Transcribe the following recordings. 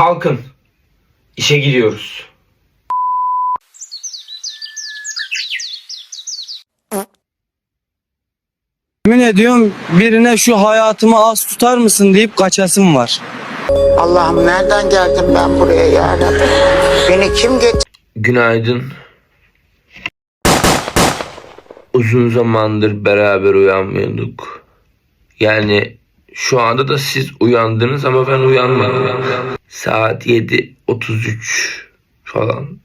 Kalkın. İşe gidiyoruz. Yemin ediyorum birine şu hayatımı az tutar mısın deyip kaçasım var. Allah'ım nereden geldim ben buraya ya Rabbi? Beni kim getirdi? Günaydın. Uzun zamandır beraber uyanmıyorduk. Yani şu anda da siz uyandınız ama ben uyanmadım. Saat 7.33 falan.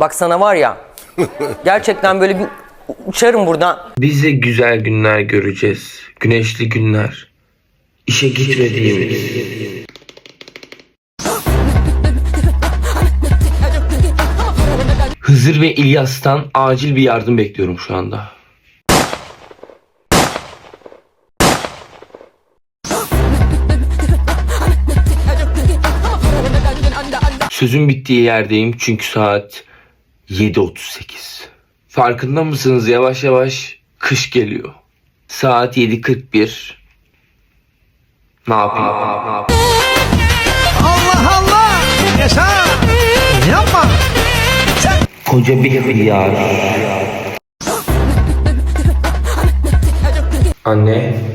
Bak sana var ya gerçekten böyle bir uçarım buradan. Biz de güzel günler göreceğiz. Güneşli günler. İşe gitmediğimiz. Hızır ve İlyas'tan acil bir yardım bekliyorum şu anda. Sözün bittiği yerdeyim çünkü saat 7.38. Farkında mısınız yavaş yavaş kış geliyor. Saat 7.41. Ne yapayım? Allah Allah! Yaşa! Yapma! Koca bir hıyar. Anne.